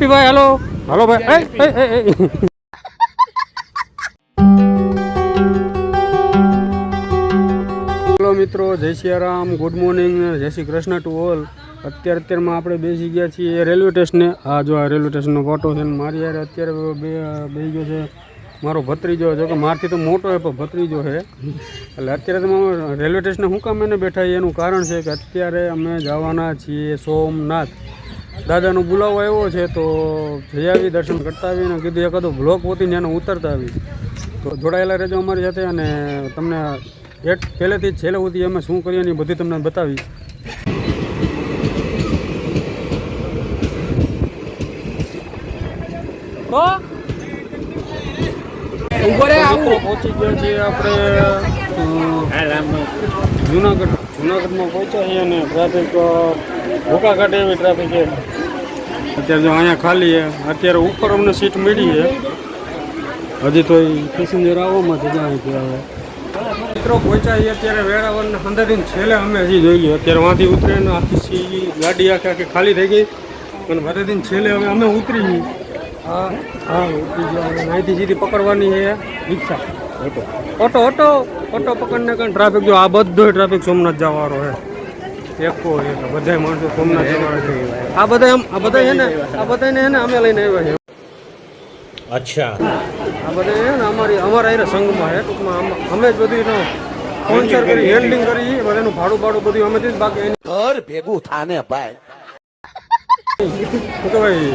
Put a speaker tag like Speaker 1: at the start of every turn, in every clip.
Speaker 1: Happy ભાઈ હાલો. હાલો ભાઈ. Hello મિત્રો જય સિયારામ ગુડ મોર્નિંગ જય શ્રી કૃષ્ણ ટુ ઓલ અત્યારે અત્યારમાં આપણે બેસી ગયા છીએ રેલવે સ્ટેશને. આ જો આ રેલવે સ્ટેશનનો ફોટો છે મારી યાર અત્યારે બે બેસી ગયો છે મારો ભત્રીજો. જો કે મારથી તો મોટો છે પણ ભત્રીજો છે. એટલે અત્યારે તમે રેલવે સ્ટેશને શું કામ એને બેઠા એનું કારણ છે કે અત્યારે અમે જવાના છીએ સોમનાથ. દાદાનો બોલાવો આવ્યો છે તો જઈ આવી દર્શન કરતા આવી અને કીધું એકાદો બ્લોક પોતી એને ઉતરતા આવી. તો જોડાયેલા રહેજો અમારી સાથે અને તમને એક પહેલેથી છેલ્લે સુધી અમે શું કરીએ ને એ બધી તમને બતાવી પહોંચી ગયા છીએ આપણે જુનાગઢ. જુનાગઢમાં પહોંચ્યા છીએ અને ટ્રાફિક ભૂકા કાઢે એવી ટ્રાફિક છે. અત્યારે જો અહીંયા ખાલી છે, અત્યારે ઉપર અમને સીટ મળી છે. હજી તો પેસેન્જર આવવામાં જ છે હવે. મિત્રો, પહોંચ્યા છીએ અત્યારે વેરાવળ અંદરથી છેલ્લે અમે હજી જોઈએ અત્યારે વાંથી ઉતરીને આખી સી ગાડી આખી આખી ખાલી થઈ ગઈ. અને વધેથી છેલ્લે હવે અમે ઉતરી હા હા અહીંથી સીધી પકડવાની છે rickshaw auto. Auto auto. Auto પકડને કારણે ટ્રાફિક જો આ બધો ટ્રાફિક સોમનાથ જવાનો છે. એકો એક બધા માણસો સોમનાથ જવાના છે. આ બધા આ બધા છે ને આ બધાને ને અમે લઈને આવ્યા છે
Speaker 2: અચ્છા.
Speaker 1: આ બધા છે ને અમારી અમારા એ સંઘમાં છે ટૂંકમાં અમે જ બધું સ્પોન્સર કરી હેન્ડલિંગ કરી બધાનું ભાડું ભાડું બધું અમે જ બાકી
Speaker 3: ઘર ભેગું થાને ભાઈ.
Speaker 1: તો ભાઈ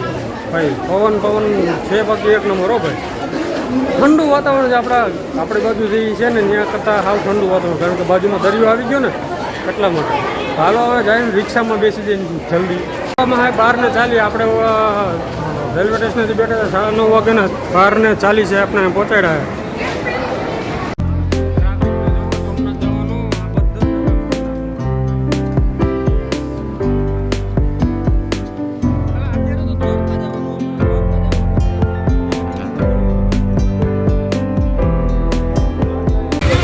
Speaker 1: ભાઈ પવન પવન છે બાકી એક નંબર હો ભાઈ. ઠંડુ વાતાવરણ છે આપણા આપણી બાજુ જે છે ને, ત્યાં કરતાં સાવ ઠંડુ વાતાવરણ. કારણ કે બાજુમાં દરિયો આવી ગયો ને, એટલા માટે. હાલો હવે જાય રિક્ષામાં બેસી જઈને જલ્દી. આમાં હા બહારને ચાલી આપણે રેલવે સ્ટેશનેથી બેઠા હતા સાડા નવ વાગ્યાના. બહારને ચાલી છે આપણે પહોંચાડ્યા.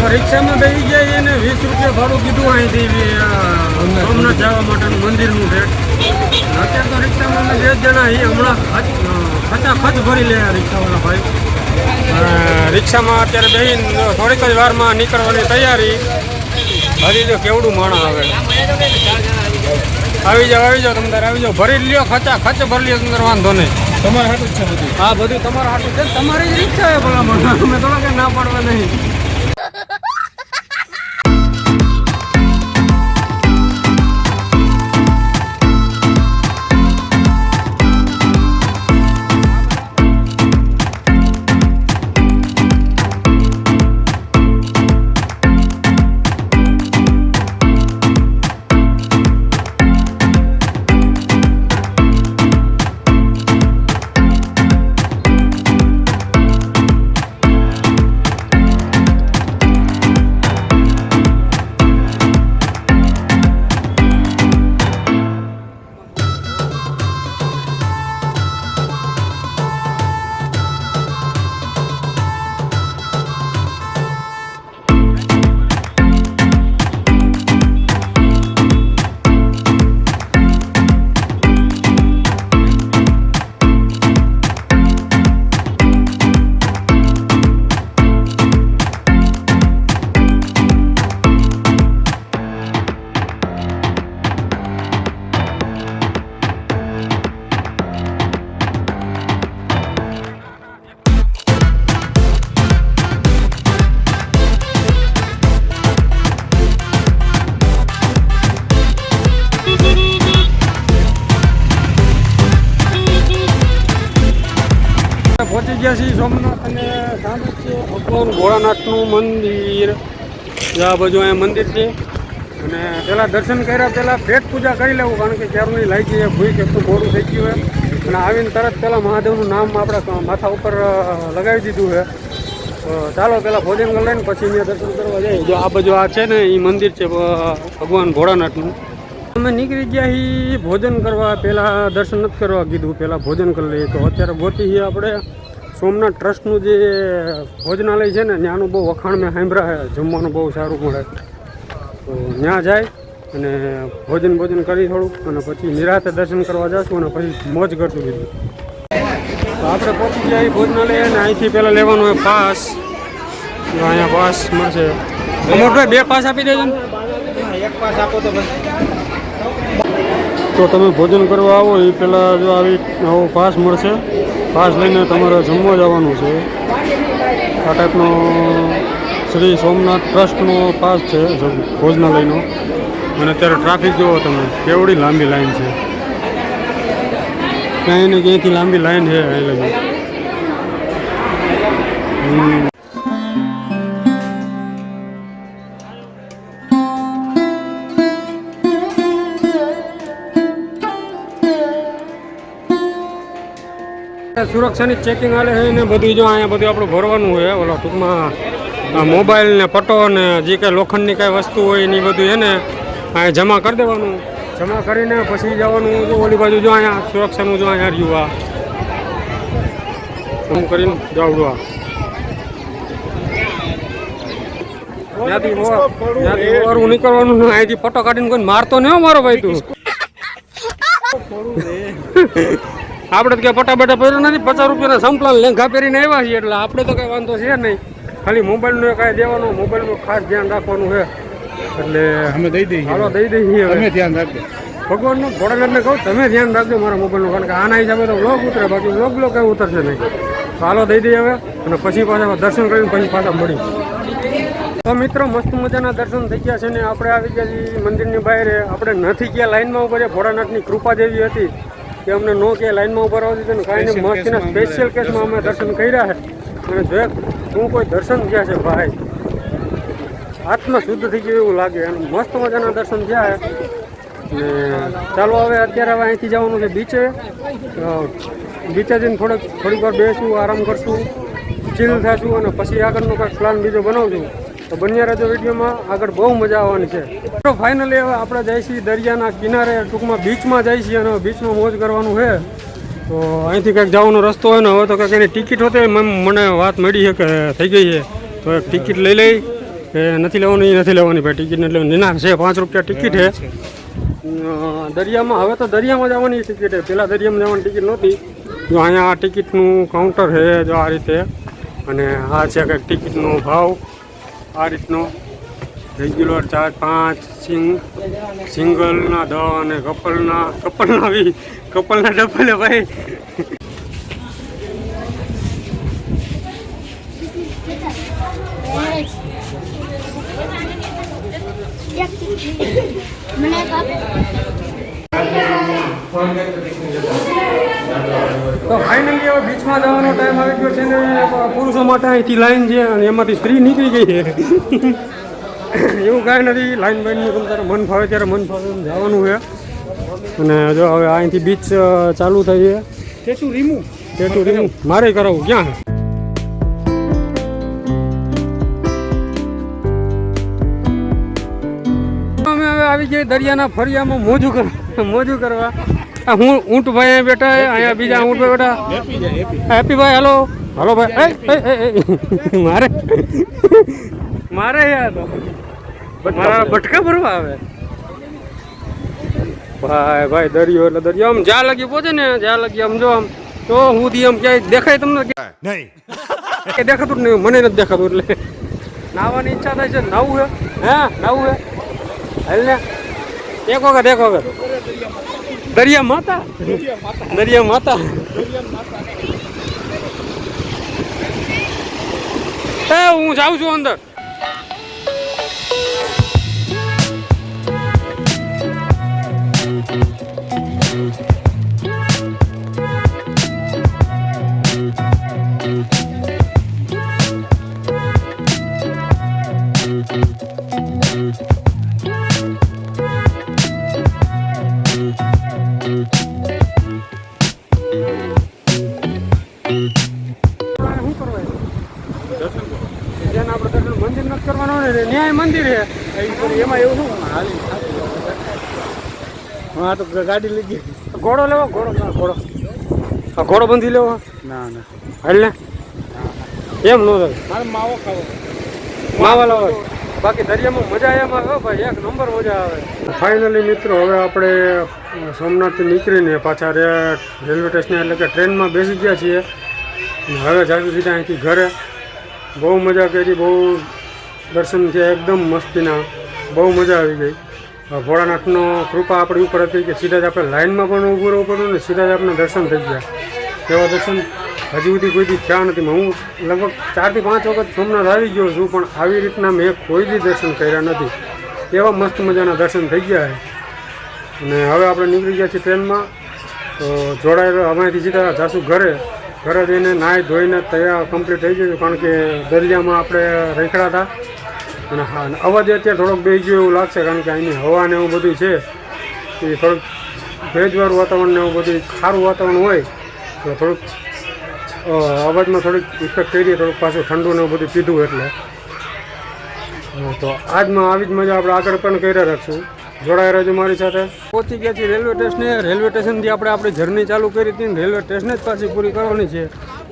Speaker 1: રિક્ષામાં બેસી ગયા એને વીસ રૂપિયા ભાડું કીધું અહીંથી સોમનાથ જવા માટેનું મંદિરનું છે. અત્યારે તો રિક્ષામાં અમે બે જણા અહીં હમણાં ખચ- ખચાખચ ભરી લે રિક્ષાવાળા ભાઈ. રિક્ષામાં અત્યારે બેસીને થોડીક જ વારમાં નીકળવાની તૈયારી. હજી જો કેવડું માણસ આવે. આવી જાઓ આવી જાઓ તમે આવી જાઓ. ભરી લ્યો ખચા ખચ ભરી લ્યો તમને વાંધો નહીં.
Speaker 3: તમારે હાટું જ છે બધું.
Speaker 1: હા બધું તમારા હાટું છે. તમારી જ રિક્ષા છે ભલા મને અમે થોડા કે ના પાડવા નહીં. ગયા સોમનાથ અને સામે છે ભગવાન ભોળાનાથનું મંદિર. આ બાજુ અહીંયા મંદિર છે. અને પહેલાં દર્શન કર્યા, પહેલાં ભેટ પૂજા કરી લેવું, કારણ કે ક્યારની લાગી છે, ભૂઈ કેટલું મોડું થઈ ગયું છે. અને આવીને તરત પહેલાં મહાદેવનું નામ આપણા માથા ઉપર લગાવી દીધું છે. ચાલો પહેલાં ભોજન કરી લઈને પછી અહીંયા દર્શન કરવા જઈએ. જો આ બાજુ આ છે ને એ મંદિર છે ભગવાન ભોળાનાથનું. અમે નીકળી ગયા છીએ ભોજન કરવા. પહેલાં દર્શન નથી કરવા કીધું, પહેલાં ભોજન કરી લઈએ. તો અત્યારે ગોતી આપણે. સોમનાથ ટ્રસ્ટનું જે ભોજનાલય છે ને, ત્યાંનું બહુ વખાણ મેં સાંભળ્યા જમવાનું બહુ સારું મળે. તો ત્યાં જાય અને ભોજન ભોજન કરી થોડુંક અને પછી નિરાતે દર્શન કરવા જશું અને પછી મોજ કરશું બીજું. તો આપણે પહોંચી ગયા ભોજનાલય અને અહીંથી પહેલાં લેવાનું હોય પાસ. અહીંયા પાસ મળશે. બે પાસ આપી દેજો ને.
Speaker 3: એક પાસ આપો તો
Speaker 1: તો તમે ભોજન કરવા આવો, એ પહેલાં જો આવી આવો પાસ મળશે. પાસ લઈને તમારે જમવા જવાનું છે. આ ટાઈપનો શ્રી સોમનાથ ટ્રસ્ટનો પાસ છે ભોજનાલયનો. અને અત્યારે ટ્રાફિક જુઓ તમે, કેવડી લાંબી લાઈન છે. ક્યાંય ને ક્યાંયથી લાંબી લાઈન છે અહીં લગી સુરક્ષાની ચેકિંગ હાલે છે ને બધું જો અહીંયા બધું આપણું ભરવાનું હોય ઓલો ટૂંકમાં મોબાઈલ ને પટો ને જે કાંઈ લોખંડની કાંઈ વસ્તુ હોય એની બધું એને અહીંયા જમા કરી દેવાનું. જમા કરીને પછી જવાનું જો ઓલી બાજુ જો અહીંયા સુરક્ષાનું જો અહીંયા રહ્યું આ. આમ કરીને જાવડું આ. નીકળવાનું અહીંથી પટો કાઢીને કોઈ મારતો નહીં હો મારો ભાઈ તું. આપણે તો કે ફટાફટ પહેર્યો નથી. પચાસ રૂપિયાના સંપલા લેંઘા પહેરીને આવ્યા છીએ એટલે આપણે તો કંઈ વાંધો છે નહીં. ખાલી મોબાઈલનું કાંઈ દેવાનું મોબાઈલનું ખાસ ધ્યાન રાખવાનું છે. એટલે
Speaker 3: અમે દઈ દઈએ.
Speaker 1: હાલો દઈ દઈએ હવે.
Speaker 3: ધ્યાન રાખજો.
Speaker 1: ભગવાનનું ભોળાનાથને કહું તમે ધ્યાન રાખજો મારા મોબાઈલનું કારણ કે આના હિસાબે તો વ્લોગ ઉતરે બાકી વ્લોગ લો કંઈ ઉતરશે નહીં. તો હાલો દઈ દઈએ હવે અને પછી પાછા દર્શન કરીને પછી પાછા મળી તો મિત્રો મસ્ત મજાના દર્શન થઈ ગયા છે ને આપણે આવી ગયા છીએ મંદિરની બહાર. આપણે નથી ગયા લાઈનમાં ઊભા છે ભોળાનાથની કૃપા જેવી હતી. કે અમને નો કે લાઈનમાં ઊભા રહેવા દીધું ને કાંઈ નહીં. મસ્તીના સ્પેશિયલ કેસમાં અમે દર્શન કર્યા છે. અને જો શું કોઈ દર્શન થયા છે ભાઈ. આત્મા શુદ્ધ થઈ ગયું એવું લાગે. અને મસ્ત મજાના દર્શન થયા છે. ને ચાલો હવે અત્યારે હવે અહીંથી જવાનું છે બીચે બીચે જઈને થોડોક થોડીક વાર બેસું આરામ કરશું ચીલ થશું અને પછી આગળનો કાંઈક પ્લાન બીજો બનાવશું. તો બન્યા રહેજો વિડીયોમાં. આગળ બહુ મજા આવવાની છે. તો ફાઇનલી હવે આપણે જઈએ છીએ દરિયાના કિનારે, ટૂંકમાં બીચમાં જઈએ છીએ અને બીચમાં મોજ કરવાનું છે. તો અહીંથી કંઈક જવાનો રસ્તો હોય ને હવે તો કંઈક એની ટિકિટ હોતે મને વાત મળી છે કે થઈ ગઈ છે. તો એક ટિકિટ લઈ લઈ. કે નથી લેવાની નથી લેવાની ભાઈ ટિકિટ નથી લેવાની. છે, પાંચ રૂપિયા ટિકિટ છે. દરિયામાં, હવે તો દરિયામાં જવાની ટિકિટ છે. પહેલાં દરિયામાં જવાની ટિકિટ નહોતી. જો અહીંયા આ ટિકિટનું કાઉન્ટર છે, જો આ રીતે. અને આ છે કંઈક ટિકિટનો ભાવ. આ રીતનો રેગ્યુલર ચાર્જ પાંચ સિંગ સિંગલના દ અને કપલના કપલના બી કપલના ડબલે ભાઈ. તો ફાઇનલી હવે જવાનો ટાઈમ આવી ગયો છે ને પુરુષો માટે અહીંથી લાઈન છે અને એમાંથી સ્ત્રી નીકળી ગઈ છે. એવું કાંઈ નથી લાઈન બાઈનનું તમે તારે મન ફાવે ત્યારે મન ફાવે એમ જવાનું છે. અને જો હવે અહીંથી બીચ ચાલુ થઈ છે.
Speaker 3: ટેટુ રીમુવ
Speaker 1: ટેટુ રીમુવ મારે કરાવવું ક્યાં અમે હવે આવી જઈએ દરિયાના ફરિયામાં મોજું કરવા મોજું કરવા. હું ઊંટ ભાઈ અહીંયા બેઠા અહીંયા બીજા ઊંટ ભાઈ બેઠા.
Speaker 3: હેપી
Speaker 1: ભાઈ હાલો. હાલો ભાઈ. એ, એ, એ, એ, મારે મારે યાર. મારા બટકા ભરવા આવે. ભાઈ ભાઈ દરિયો એટલે દરિયો. આમ જ્યાં લગી પહોંચે ને જ્યાં લગી આમ જો આમ. તો હું થી આમ ક્યાંય દેખાય તમને
Speaker 2: નહીં.
Speaker 1: કે દેખાતું જ નહીં મને નથી દેખાતું એટલે. નાવાની ઈચ્છા થાય છે નાવું હે. હે નાવું હે. હાલ ને. એક વખત એક વખત. દરિયા માતા? દરિયા માતા. એ હું જાઉં છું અંદર. શું ન્યાય મંદિર છે. એમાં એવું શું? હાલી.
Speaker 3: હા તો ગાડી લઈ ગઈ.
Speaker 1: ઘોડો લેવો? ઘોડો. ના ઘોડો. આ ઘોડો બંધી લેવો?
Speaker 3: ના ના.
Speaker 1: હાલ. ને એમ નો
Speaker 3: મારે માવો ખાવો.
Speaker 1: માવા લાવો. બાકી દરિયામાં મજા એમાં આવે ભાઈ એક નંબર મજા આવે. ફાઇનલી મિત્રો હવે આપણે સોમનાથથી નીકળીને પાછા રેલવે સ્ટેશન એટલે કે ટ્રેનમાં બેસી ગયા છીએ. હવે જાજુ સીધા અહીંથી ઘરે. બહુ મજા કરી બહુ દર્શન થયા એકદમ મસ્તીના. બહુ મજા આવી ગઈ. ભોળાનાથનો કૃપા આપણી ઉપર હતી કે સીધા જ આપણે લાઇનમાં પણ ઊભું રહેવું પડ્યું ને સીધા જ આપણે દર્શન થઈ ગયા. તેવા દર્શન હજી સુધી કોઈથી થયા નથી. હું લગભગ ચારથી પાંચ વખત સોમનાથ આવી ગયો છું, પણ આવી રીતના મેં કોઈ બી દર્શન કર્યા નથી. એવા મસ્ત મજાના દર્શન થઈ ગયા છે. અને હવે આપણે નીકળી ગયા છીએ ટ્રેનમાં. તો જોડાયેલો અમારીથી સીધા જાશું ઘરે. ઘરે જઈને નાહી ધોઈને તૈયાર કમ્પ્લીટ થઈ ગયું કારણ કે દરિયામાં આપણે રેખડા હતા અને હા અવાજ અત્યારે થોડોક બે એવું લાગશે કારણ કે અહીંની હવા ને એવું બધું છે. એ થોડુંક ભેજવાળું વાતાવરણ ને એવું બધું સારું વાતાવરણ હોય, તો થોડુંક અવાજમાં થોડીક ઇફેક્ટ કરી થોડુંક પાછું ઠંડુ ને એવું બધું પીધું એટલે. તો આજમાં આવી જ મજા આપણે આગળ પણ કર્યા રાખશું. જોડાયા રહેજો મારી સાથે. પહોંચી ગયા છીએ રેલવે સ્ટેશને. રેલવે સ્ટેશનથી આપણે આપણી જર્ની ચાલુ કરી હતી રેલવે સ્ટેશને જ પાછી પૂરી કરવાની છે.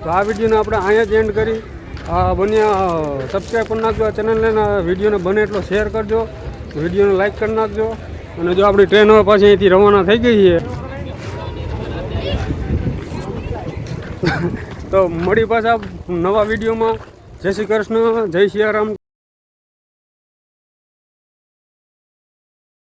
Speaker 1: તો આ વિડીયોને આપણે અહીંયા જ એન્ડ કરી. આ બન્યા સબસ્ક્રાઈબ કરી નાખજો આ ચેનલને વિડીયોને બને એટલો શેર કરજો. વિડીયોને લાઈક કરી નાખજો. અને જો આપણી ટ્રેન હવે પાછી અહીંથી રવાના થઈ ગઈ છે. તો મળી પાછા નવા વિડીયોમાં જય શ્રી કૃષ્ણ, જય સિયારામ